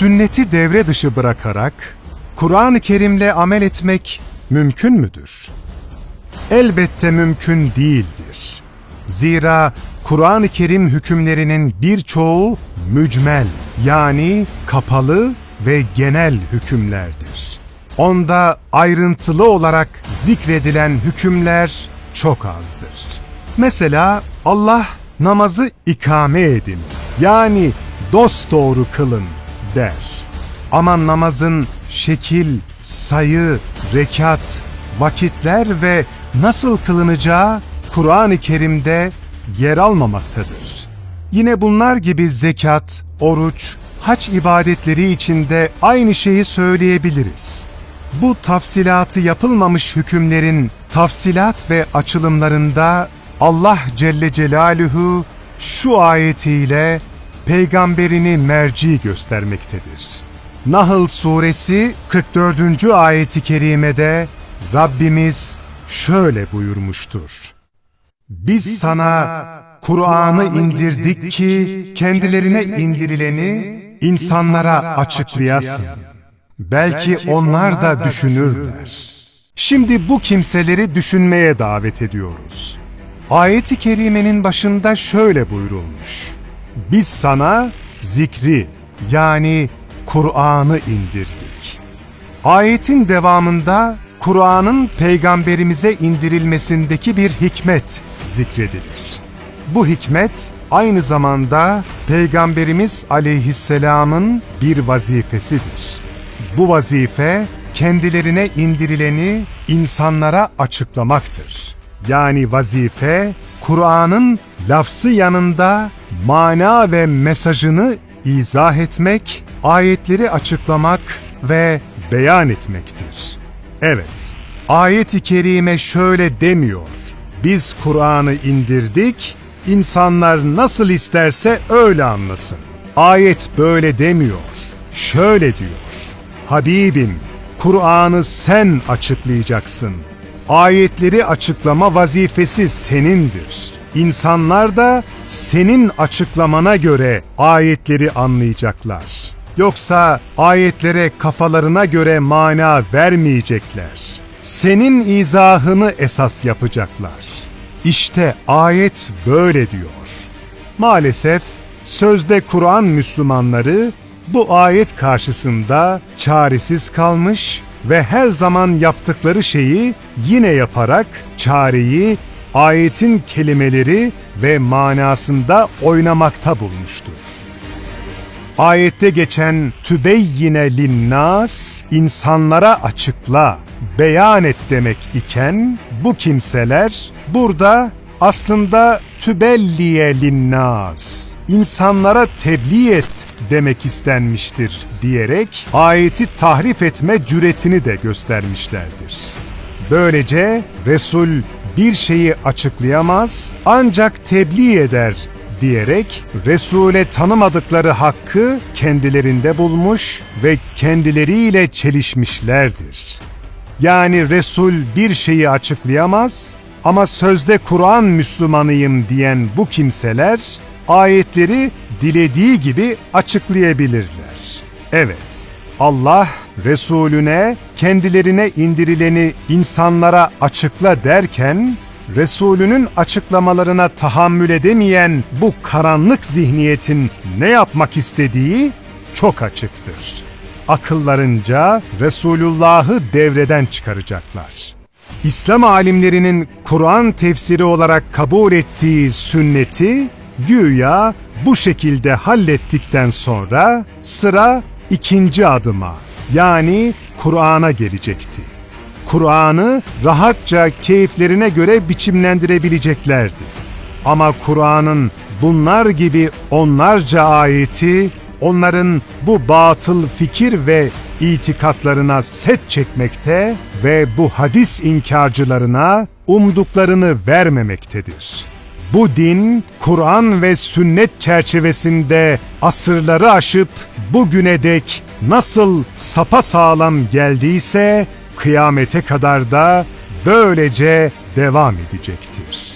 sünneti devre dışı bırakarak Kur'an-ı Kerim'le amel etmek mümkün müdür? Elbette mümkün değildir. Zira Kur'an-ı Kerim hükümlerinin birçoğu mücmel yani kapalı ve genel hükümlerdir. Onda ayrıntılı olarak zikredilen hükümler çok azdır. Mesela Allah namazı ikame edin yani dosdoğru kılın der. Ama namazın şekil, sayı, rekat, vakitler ve nasıl kılınacağı Kur'an-ı Kerim'de yer almamaktadır. Yine bunlar gibi zekat, oruç, hac ibadetleri içinde aynı şeyi söyleyebiliriz. Bu tafsilatı yapılmamış hükümlerin tafsilat ve açılımlarında Allah Celle Celaluhu şu ayetiyle peygamberini merci göstermektedir. Nahl suresi 44. ayeti kerimede Rabbimiz şöyle buyurmuştur. Biz sana Kur'an'ı indirdik ki kendilerine indirileni insanlara açıklayasın. Belki onlar da düşünürler. Şimdi bu kimseleri düşünmeye davet ediyoruz. Ayet-i kerimenin başında şöyle buyurulmuş. Biz sana zikri yani Kur'an'ı indirdik. Ayetin devamında Kur'an'ın peygamberimize indirilmesindeki bir hikmet zikredilir. Bu hikmet aynı zamanda peygamberimiz aleyhisselamın bir vazifesidir. Bu vazife kendilerine indirileni insanlara açıklamaktır. Yani vazife Kur'an'ın lafzı yanında mana ve mesajını izah etmek, ayetleri açıklamak ve beyan etmektir. Evet, ayet-i kerime şöyle demiyor. Biz Kur'an'ı indirdik, insanlar nasıl isterse öyle anlasın. Ayet böyle demiyor. Şöyle diyor. Habibim, Kur'an'ı sen açıklayacaksın. Ayetleri açıklama vazifesi senindir. İnsanlar da senin açıklamana göre ayetleri anlayacaklar. Yoksa ayetlere kafalarına göre mana vermeyecekler. Senin izahını esas yapacaklar. İşte ayet böyle diyor. Maalesef sözde Kur'an Müslümanları bu ayet karşısında çaresiz kalmış ve her zaman yaptıkları şeyi yine yaparak çareyi ayetin kelimeleri ve manasında oynamakta bulmuştur. Ayette geçen tübeyyine linnas, insanlara açıkla, beyan et demek iken bu kimseler burada aslında tübelliye linnas, insanlara tebliğ et demek istenmiştir diyerek ayeti tahrif etme cüretini de göstermişlerdir. Böylece Resul bir şeyi açıklayamaz ancak tebliğ eder diyerek Resul'e tanımadıkları hakkı kendilerinde bulmuş ve kendileriyle çelişmişlerdir. Yani Resul bir şeyi açıklayamaz ama sözde Kur'an Müslümanıyım diyen bu kimseler ayetleri dilediği gibi açıklayabilirler. Evet, Allah Resulüne kendilerine indirileni insanlara açıkla derken Resulünün açıklamalarına tahammül edemeyen bu karanlık zihniyetin ne yapmak istediği çok açıktır. Akıllarınca Resulullah'ı devreden çıkaracaklar. İslam alimlerinin Kur'an tefsiri olarak kabul ettiği sünneti güya bu şekilde hallettikten sonra sıra ikinci adıma yani Kur'an'a gelecekti. Kur'an'ı rahatça keyiflerine göre biçimlendirebileceklerdi. Ama Kur'an'ın bunlar gibi onlarca ayeti onların bu batıl fikir ve itikatlarına set çekmekte ve bu hadis inkarcılarına umduklarını vermemektedir. Bu din, Kur'an ve sünnet çerçevesinde asırları aşıp bugüne dek nasıl sapasağlam geldiyse kıyamete kadar da böylece devam edecektir.